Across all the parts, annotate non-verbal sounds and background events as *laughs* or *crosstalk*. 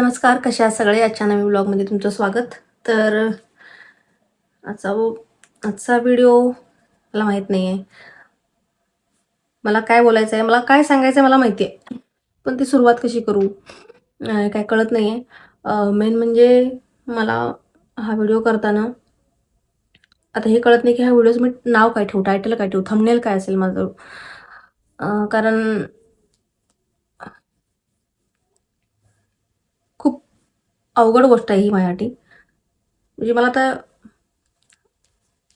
नमस्कार कशा आहात सगळे? आजच्या नवीन ब्लॉगमध्ये तुमचं स्वागत. तर आजचा आजचा व्हिडिओ मला माहीत नाही आहे मला काय बोलायचं आहे मला काय सांगायचं आहे मला माहिती आहे पण ती सुरुवात कशी करू काय कळत नाही आहे मेन म्हणजे मला हा व्हिडिओ करताना आता हे कळत नाही की ह्या व्हिडिओचं मी नाव काय ठेवू टायटल काय ठेवू थंबनेल काय असेल माझं. कारण अवघड गोष्ट आहे ही माझ्यासाठी. म्हणजे मला आता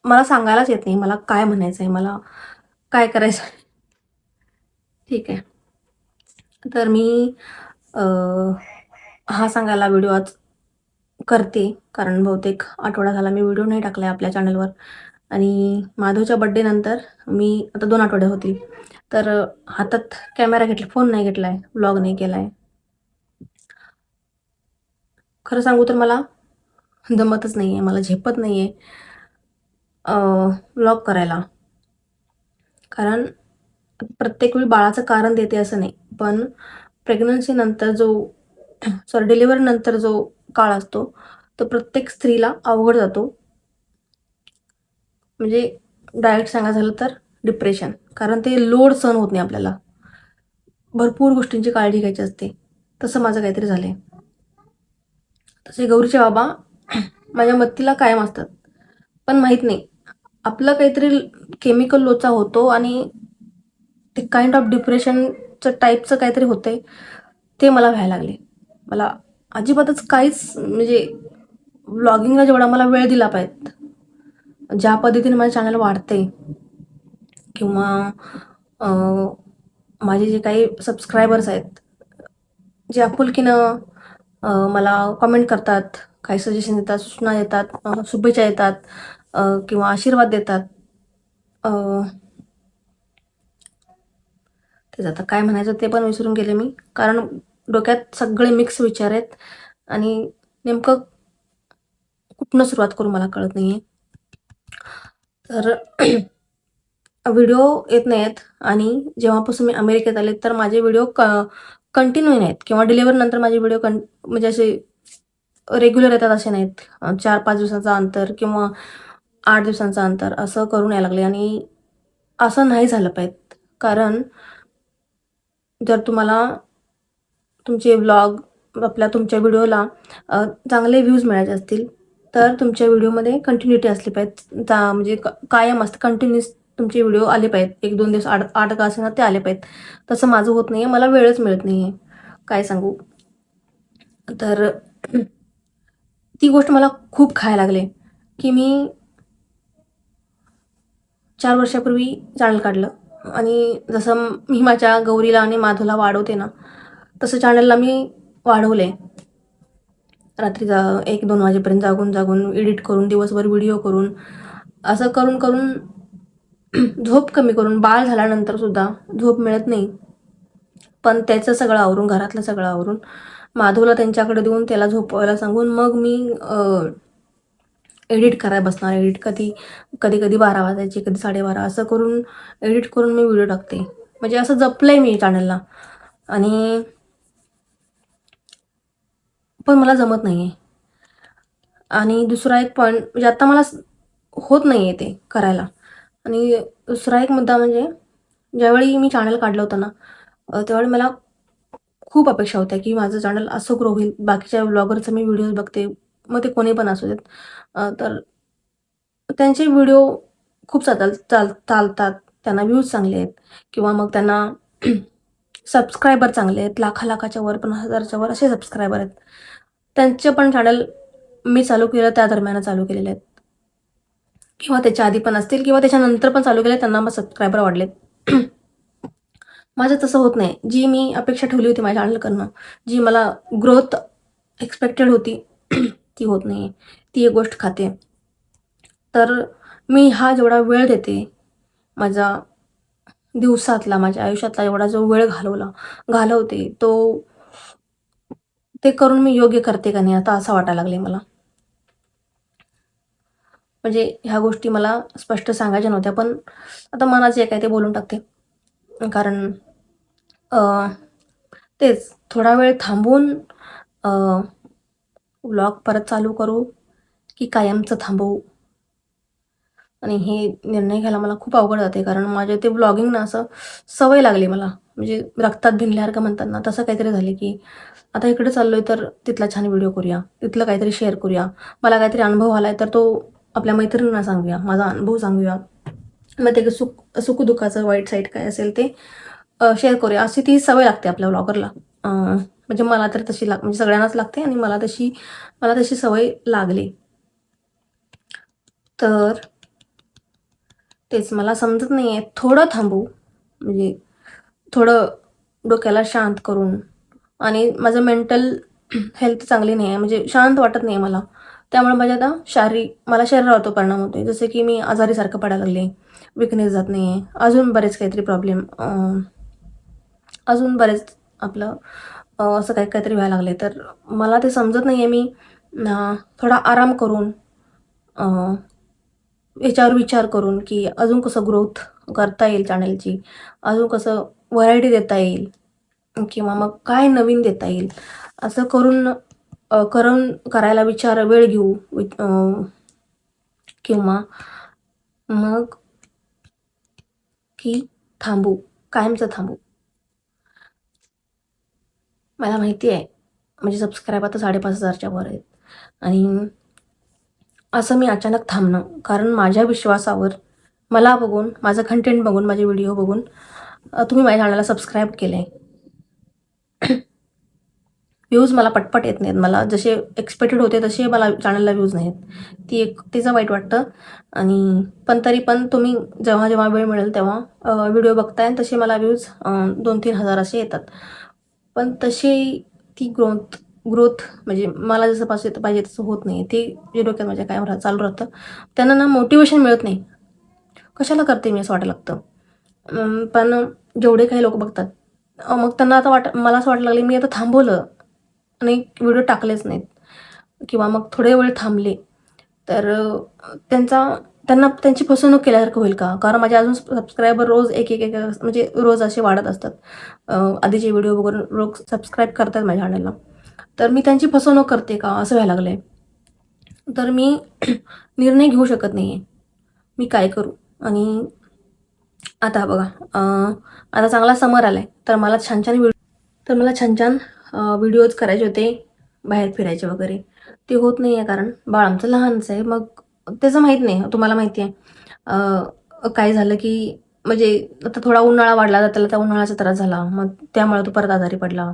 मला सांगायलाच येत नाही मला काय म्हणायचं आहे मला काय करायचं आहे ठीक आहे. तर मी हा सांगायला व्हिडिओ आज करते कारण बहुतेक आठवडा झाला मी व्हिडिओ नाही टाकला आहे आपल्या चॅनलवर. आणि माधवच्या बड्डेनंतर मी आता दोन आठवडे होतील. तर हातात कॅमेरा घेतला फोन नाही घेतला आहे ब्लॉग नाही केला आहे खरं सांगू तर मला जमतच नाही आहे मला झेपत नाही आहे ब्लॉग करायला. कारण प्रत्येक वेळी बाळाचं कारण देते असं नाही. पण प्रेग्नन्सीनंतर जो सॉरी डिलिव्हरीनंतर जो काळ असतो तो प्रत्येक स्त्रीला अवघड जातो. म्हणजे डायरेक्ट सांगायचं झालं तर डिप्रेशन कारण ते लोड सहन होत नाही आपल्याला. भरपूर गोष्टींची काळजी घ्यायची असते. तसं माझं काहीतरी झालं आहे तसे गौरीचे बाबा माझ्या मत्तीला कायम असतात. पण माहीत नाही आपलं काहीतरी केमिकल लोचा होतो आणि ते काइंड ऑफ डिप्रेशनचं टाईपचं काहीतरी होते ते मला व्हायला लागले. मला अजिबातच काहीच म्हणजे ब्लॉगिंगला जेवढा मला वेळ दिला पाहिजे ज्या पद्धतीने माझं चॅनल वाढते किंवा माझे जे काही सबस्क्रायबर्स आहेत जे आपुलकीनं मला कमेंट करतात काही सजेशन देतात सूचना देतात शुभेच्छा देतात किंवा आशीर्वाद देतात. ते तेच आता काय म्हणायचं ते पण विसरून गेले मी. कारण डोक्यात सगळे मिक्स विचार आहेत आणि नेमकं कुठनं सुरुवात करू मला कळत नाही आहे तर *clears throat* व्हिडिओ येत नाहीत आणि जेव्हापासून मी अमेरिकेत आले तर माझे व्हिडिओ क कंटिन्यू नाहीत. किंवा डिलेवर नंतर माझे व्हिडिओ कं म्हणजे असे रेग्युलर येतात असे नाहीत. चार पाच दिवसांचा अंतर किंवा आठ दिवसांचं अंतर असं करून यायला लागले. आणि असं नाही झालं पाहिजे. कारण जर तुम्हाला तुमचे व्लॉग आपल्या तुमच्या व्हिडिओला चांगले व्ह्यूज मिळायचे असतील तर तुमच्या व्हिडिओमध्ये कंटिन्युटी असली पाहिजे. चा म्हणजे क- कायम असतं. कंटिन्युअस तुमचे व्हिडिओ आले पाहिजेत. एक दोन दिवस आठ आठ का असेना ते आले पाहिजेत. तसं माझं होत नाही आहे मला वेळच मिळत नाही आहे काय सांगू? तर *clears throat* ती गोष्ट मला खूप खायला लागले. की मी चार वर्षापूर्वी चॅनल काढलं. आणि जसं मी माझ्या गौरीला आणि माधवला वाढवते ना तसं चॅनलला मी वाढवले. रात्री जा एक दोन वाजेपर्यंत जागून जागून एडिट करून दिवसभर व्हिडिओ करून असं करून करून *clears throat* झोप कमी करून बाळ झाल्यानंतर सुद्धा झोप मिळत नाही. पण त्याचं सगळं आवरून घरातलं सगळं आवरून माधवला त्यांच्याकडे देऊन त्याला झोपवायला सांगून मग मी एडिट करायला बसणार एडिट कधी कधी कधी बारा वाजायची कधी साडेबारा असं करून एडिट करून मी व्हिडिओ टाकते. म्हणजे असं जपलं आहे मी चॅनलला. आणि पण मला जमत नाही आहे आणि दुसरा एक पॉईंट म्हणजे आत्ता मला होत नाही आहे ते करायला. आणि दुसरा एक मुद्दा म्हणजे ज्यावेळी मी चॅनल काढलं होतं ना त्यावेळी मला खूप अपेक्षा होत्या की माझं चॅनल असं ग्रो होईल. बाकीच्या व्लॉगरचं मी व्हिडिओज बघते. मग ते कोणी पण असू देत. तर त्यांचे व्हिडिओ खूप चाल चाल चालतात. त्यांना व्ह्यूज चांगले आहेत. किंवा मग त्यांना *clears throat* सबस्क्रायबर चांगले आहेत. लाखा लाखाच्या वर पण हजारच्या वर असे सबस्क्रायबर आहेत. त्यांचे पण चॅनल मी चालू केलं त्या दरम्यान चालू केलेले आहेत. किंवा त्याच्या आधी पण असतील किंवा त्याच्यानंतर पण चालू केले त्यांना मग सबस्क्रायबर वाढलेत. *clears throat* माझं तसं होत नाही. जी मी अपेक्षा ठेवली होती माझ्या चॅनलकडनं जी मला ग्रोथ एक्सपेक्टेड होती *clears throat* ती होत नाही ती एक गोष्ट खाते. तर मी हा जेवढा वेळ देते माझा दिवसातला माझ्या आयुष्यातला एवढा जो वेळ घालवला घालवते तो ते करून मी योग्य करते का नाही आता असं वाटायला लागले मला. म्हणजे ह्या गोष्टी मला स्पष्ट सांगायच्या नव्हत्या पण आता मनात जे काय ते बोलून टाकते. कारण तेच थोडा वेळ थांबून व्लॉग परत चालू करू की कायमचं थांबवू? आणि हे निर्णय घ्यायला मला खूप अवघड जाते कारण माझे ते ब्लॉगिंग ना असं सवय लागली मला. म्हणजे रक्तात भिनल्यासारखं म्हणतात ना तसं काहीतरी झाले की आता इकडे चाललो आहे तर तिथला छान व्हिडिओ करूया तिथलं काहीतरी शेअर करूया. मला काहीतरी अनुभव आला आहे तर तो आपल्या मैत्रिणींना सांगूया माझा अनुभव सांगूया. मग ते सुख सुखदुःखाचं वाईट साईड काय असेल ते शेअर करूया. अशी ती सवय लागते आपल्या ब्लॉगरला म्हणजे मला तर तशी लाग म्हणजे सगळ्यांनाच लागते आणि मला तशी मला तशी सवय लागली. तर तेच मला समजत नाही आहे थोडं थांबू. म्हणजे थोडं डोक्याला शांत करून. आणि माझं मेंटल हेल्थ चांगली नाही आहे म्हणजे शांत वाटत नाही मला. त्यामुळे माझ्या आता शारीरिक मला शरीरावर तो परिणाम होतो जसं की मी आजारीसारखं पडायला लागले विकनेस जात नाही आहे अजून बरेच काहीतरी प्रॉब्लेम अजून बरेच आपलं असं काही काहीतरी व्हायला लागले तर मला ते समजत नाही आहे मी थोडा आराम करून याच्यावर विचार करून की अजून कसं ग्रोथ करता येईल चॅनलची अजून कसं व्हरायटी देता येईल किंवा मग काय नवीन देता येईल असं करून करण करायला विचार वेळ घेऊ किंवा मग की थांबू कायमचं थांबू. मला माहिती आहे म्हणजे सबस्क्राईब आता साडेपाच हजारच्या वर आहेत. आणि असं मी अचानक थांबणं कारण माझ्या विश्वासावर मला बघून माझं कंटेंट बघून माझे व्हिडिओ बघून तुम्ही माझ्या चॅनलला सबस्क्राईब आहे व्ह्यूज मला पटपट येत नाहीत. मला जसे एक्सपेक्टेड होते तसे मला चॅनलला व्ह्यूज नाहीत. ती एक तिचं वाईट वाटतं. आणि पण तरी पण तुम्ही जेव्हा जेव्हा वेळ मिळेल तेव्हा व्हिडिओ बघताय तसे मला व्ह्यूज दोन तीन हजार असे येतात. पण तशी ती ग्रोथ ग्रोथ म्हणजे मला जसं पाहिजे पाहिजे तसं होत नाही. ते जे डोक्यात माझ्या काय राहत चालू राहतं त्यांना ना मोटिवेशन मिळत नाही. कशाला करते मी असं वाटायला लागतं? पण जेवढे काही लोक बघतात मग त्यांना आता वाट मला असं वाटायला लागले मी आता थांबवलं. आणि व्हिडिओ टाकलेच नाहीत. किंवा मग थोडे वेळ थांबले तर त्यांचा त्यांना त्यांची फसवणूक केल्यासारखं होईल का? कारण माझे अजून सबस्क्रायबर रोज एक एक एक म्हणजे रोज असे वाढत असतात. आधीचे व्हिडिओ बघून रोज सबस्क्राईब करतात माझ्या चॅनलला तर मी त्यांची फसवणूक करते का? असं व्हायला लागलं आहे तर मी *clears throat* निर्णय घेऊ शकत नाही आहे मी काय करू? आणि आता बघा आता चांगला समर आला आहे तर मला छान छान व्हिडिओ तर मला छान छान व्हिडिओज करायचे होते बाहेर फिरायचे वगैरे. ते होत नाही आहे कारण बाळ आमचं लहानच आहे. मग त्याचं माहीत नाही तुम्हाला माहिती आहे. काय झालं की म्हणजे आता थोडा उन्हाळा वाढला तर त्याला त्या उन्हाळ्याचा त्रास झाला. मग त्यामुळे तो परत आजारी पडला.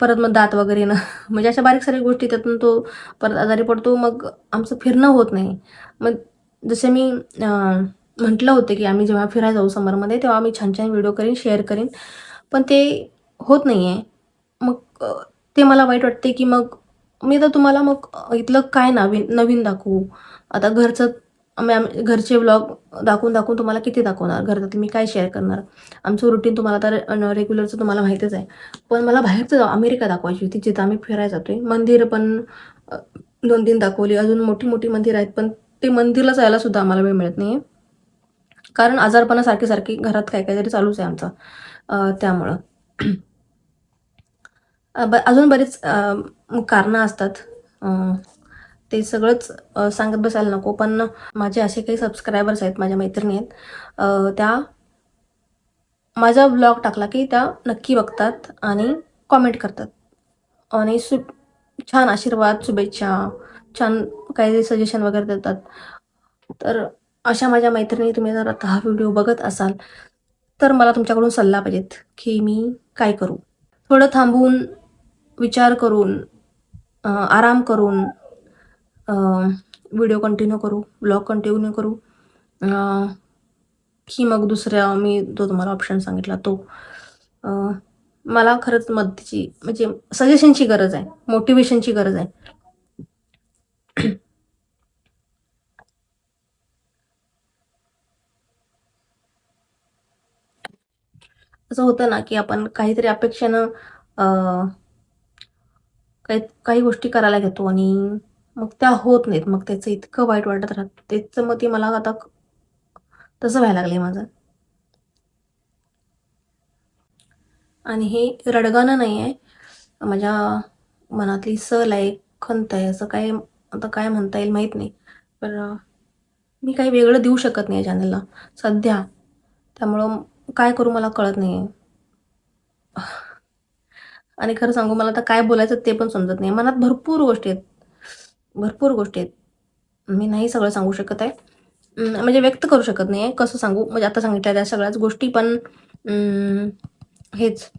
परत मग दात वगैरे ना *laughs* म्हणजे अशा बारीक सारीक गोष्टी त्यातून तो परत आजारी पडतो. मग आमचं फिरणं होत नाही. मग जसे मी म्हटलं होतं की आम्ही जेव्हा फिरायला जाऊ समरमध्ये तेव्हा आम्ही छान छान व्हिडिओ करीन शेअर करीन. पण ते होत नाही आहे मग ते मला वाईट वाटते की मग मी तर तुम्हाला मग इथलं काय नवीन नवीन दाखवू? आता घरचं आम्ही घरचे व्लॉग दाखवून दाखवून तुम्हाला किती दाखवणार? घरात मी काय शेअर करणार? आमचं रुटीन तुम्हाला तर रेग्युलरचं तुम्हाला माहितीच आहे. पण मला बाहेरचं अमेरिका दाखवायची होती जिथं आम्ही फिरायला जातोय. मंदिर पण दोन तीन दाखवली. अजून मोठी मोठी मंदिर आहेत पण ते मंदिरला जायला सुद्धा आम्हाला वेळ मिळत नाही कारण आजारपणासारखे सारखे घरात काय काहीतरी चालूच आहे आमचं. त्यामुळं. ब अजून बरीच कारणं असतात. ते सगळंच सांगत बसायला नको पण माझे असे काही सबस्क्रायबर्स आहेत माझ्या मैत्रिणी आहेत त्या माझा ब्लॉग टाकला की त्या नक्की बघतात आणि कॉमेंट करतात. आणि सु छान आशीर्वाद शुभेच्छा छान काही सजेशन वगैरे देतात. तर अशा माझ्या मैत्रिणी तुम्ही जर आता हा व्हिडिओ बघत असाल तर मला तुमच्याकडून सल्ला पाहिजेत की मी काय करू? थोडं थांबून विचार करून आराम करून व्हिडिओ कंटिन्यू करू ब्लॉग कंटिन्यू करू. की मग दुसऱ्या मी जो तुम्हाला ऑप्शन सांगितला तो. मला खरंच मदतीची म्हणजे सजेशनची गरज आहे मोटिवेशनची गरज आहे. असं होतं ना की आपण काहीतरी अपेक्षेनं काही काही गोष्टी करायला घेतो आणि मग त्या होत नाहीत. मग त्याचं इतकं वाईट वाटत राहत. त्याचं मग ते मला आता तसं व्हायला लागले माझं. आणि हे रडगाणं नाही आहे माझ्या मनातली सल आहे खंत आहे असं काय आता काय म्हणता येईल माहीत नाही. पण मी काही वेगळं देऊ शकत नाही चॅनलला सध्या. त्यामुळं काय करू मला कळत नाही आहे आणि खरं सांगू मला आता काय बोलायचं ते पण समजत नाही. मनात भरपूर गोष्टी आहेत. भरपूर गोष्टी आहेत. मी नाही सगळं सांगू शकत आहे. म्हणजे व्यक्त करू शकत नाही आहे. कसं सांगू? म्हणजे आता सांगितल्या त्या सगळ्याच गोष्टी पण अं, हेच.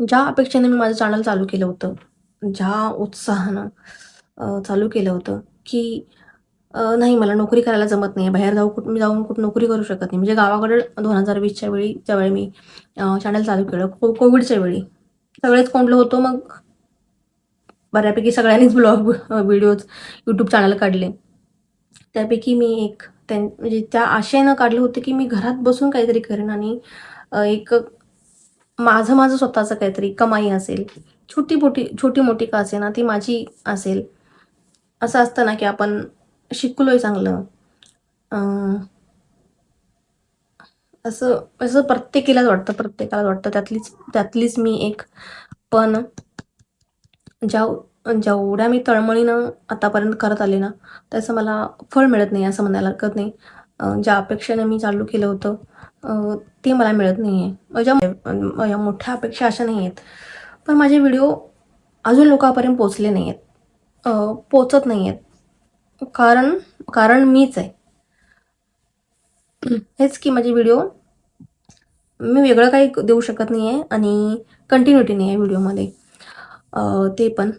ज्या अपेक्षेने मी माझं चॅनल चालू केलं होतं ज्या उत्साहानं चालू केलं होतं की नाही मला नोकरी करायला जमत नाही. बाहेर जाऊ कुठं मी जाऊन कुठं नोकरी करू शकत नाही. म्हणजे गावाकडे दोन हजार वीसच्या वेळी ज्यावेळी मी चॅनल चालू केलं को कोविडच्या वेळी. सगळेच कोंडलं होतो मग बऱ्यापैकी सगळ्यांनीच ब्लॉग व्हिडिओज यूट्यूब चॅनल काढले. त्यापैकी मी एक त्यां म्हणजे त्या आशेनं काढलं होतं की मी घरात बसून काहीतरी करेन आणि एक माझं माझं स्वतःचं काहीतरी कमाई असेल. छोटी मोठी छोटी मोठी का असेना ती माझी असेल. असं असतं ना की आपण शिकलोय चांगलं. असं असं प्रत्येकीलाच वाटतं प्रत्येकाला वाटतं. त्यातलीच त्यातलीच मी एक पण ज्या जेवढ्या मी तळमळीनं आतापर्यंत करत आले ना त्याचं मला फळ मिळत नाही असं म्हणायला हरकत नाही. ज्या अपेक्षेने मी चालू केलं होतं ते मला मिळत नाही आहे माझ्या माझ्या मोठ्या अपेक्षा अशा नाही आहेत पण माझे व्हिडिओ अजून लोकांपर्यंत पोचले नाही आहेत पोचत नाही आहेत कारण कारण मीच आहे. हेच की माझे व्हिडिओ मी वेगळं काही देऊ शकत नाही आहे आणि कंटिन्युटी नाही आहे व्हिडिओमध्ये ते पण.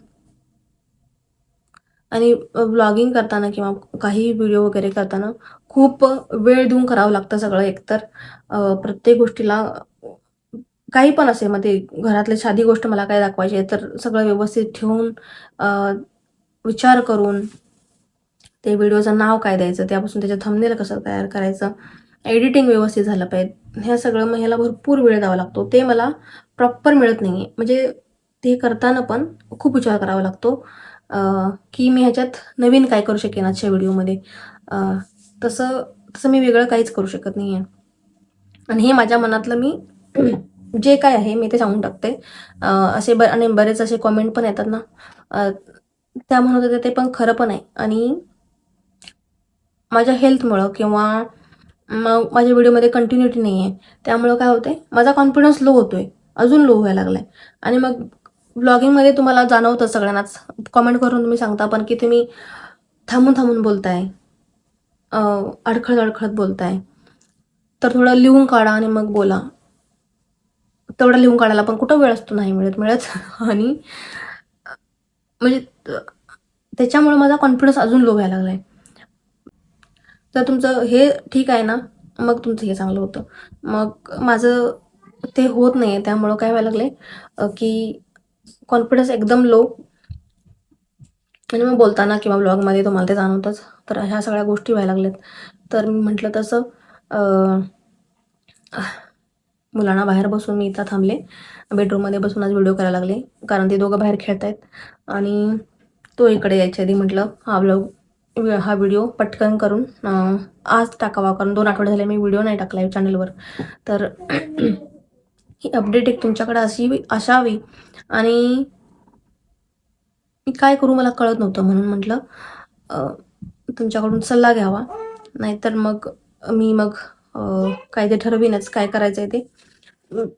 आणि ब्लॉगिंग करताना किंवा काही व्हिडिओ वगैरे करताना खूप वेळ देऊन करावं लागतं सगळं एकतर. प्रत्येक गोष्टीला काही पण असेल मग ते घरातली साधी गोष्ट मला काय दाखवायची आहे तर सगळं व्यवस्थित ठेवून विचार करून ते व्हिडिओचं नाव काय द्यायचं त्यापासून त्याच्या थंबनेल कसं तयार करायचं एडिटिंग व्यवस्थित झालं पाहिजे ह्या सगळं मग ह्याला भरपूर वेळ द्यावा लागतो. ते मला प्रॉपर मिळत नाही आहे म्हणजे ते करताना पण खूप विचार करावा लागतो की मी ह्याच्यात नवीन काय करू शकेन आजच्या व्हिडिओमध्ये. तसं तसं मी वेगळं काहीच करू शकत नाही आहे आणि हे माझ्या मनातलं मी जे काय आहे मी ते सांगून टाकते. असे ब आणि बरेच असे कॉमेंट पण येतात ना. त्या म्हणत होते ते पण खरं पण आहे. आणि माझ्या हेल्थमुळं किंवा मग माझ्या व्हिडिओमध्ये कंटिन्युटी नाही आहे त्यामुळं काय होते माझा कॉन्फिडन्स लो होतो आहे अजून लो व्हायला लागला आहे आणि मग ब्लॉगिंगमध्ये तुम्हाला जाणवतं सगळ्यांनाच. कॉमेंट करून तुम्ही सांगता पण की तुम्ही थांबून थांबून बोलताय. अडखळत अडखळत बोलताय. तर थोडं लिहून काढा आणि मग बोला. तेवढं लिहून काढायला पण कुठं वेळ असतो नाही मिळत मिळत. *laughs* आणि म्हणजे त्याच्यामुळे माझा कॉन्फिडन्स अजून लो व्हायला लागला आहे तर तुमचं हे ठीक आहे ना? मग तुमचं हे चांगलं होतं. मग माझं ते होत नाही आहे त्यामुळं काय व्हायला लागले की कॉन्फिडन्स एकदम लो आणि मग बोलताना किंवा ब्लॉगमध्ये तुम्हाला ते जाणवतंच. तर ह्या सगळ्या गोष्टी व्हायला लागल्यात. तर मी म्हटलं तसं मुलांना बाहेर बसून मी इथं थांबले. बेडरूममध्ये बसून आज व्हिडिओ करायला लागले. कारण ते दोघं बाहेर खेळत आहेत आणि तो इकडे यायच्या आधी म्हटलं हा ब्लॉग हा व्हिडिओ पटकन करून आज टाकावा. कारण दोन आठवडे झाले मी व्हिडिओ नाही टाकला आहे चॅनलवर तर *clears throat* ही अपडेट एक तुमच्याकडे अशी असावी. आणि मी काय करू मला कळत नव्हतं म्हणून म्हटलं तुमच्याकडून सल्ला घ्यावा. नाहीतर मग मी मग काय ते ठरवीनच काय करायचं आहे ते.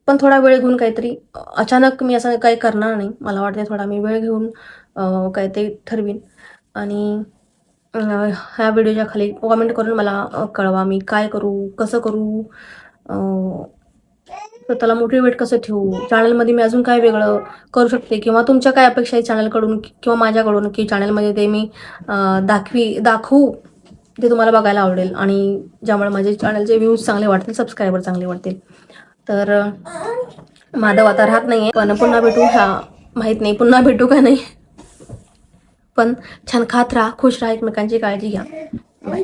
पण थोडा वेळ घेऊन काहीतरी अचानक मी असं काही करणार नाही. मला वाटते थोडा मी वेळ घेऊन काय ते ठरवीन. आणि ह्या व्हिडिओच्या खाली कॉमेंट करून मला कळवा मी काय करू कसं करू अ, स्वतःला मोटिवेट कसं ठेवू? चॅनलमध्ये मी अजून काय वेगळं करू शकते? किंवा तुमच्या काय अपेक्षा आहे चॅनलकडून किंवा माझ्याकडून की चॅनलमध्ये ते मी दाखवी दाखवू? ते तुम्हाला बघायला आवडेल आणि ज्यामुळे माझे चॅनलचे व्ह्यूज चांगले वाटतील सबस्क्रायबर चांगले वाटतील तर माधव आता राहत नाही आहे पण पुन्हा भेटू ह्या माहीत नाही पुन्हा भेटू का नाही? पण छान खात राहा खुश राहा एकमेकांची काळजी घ्या. बाय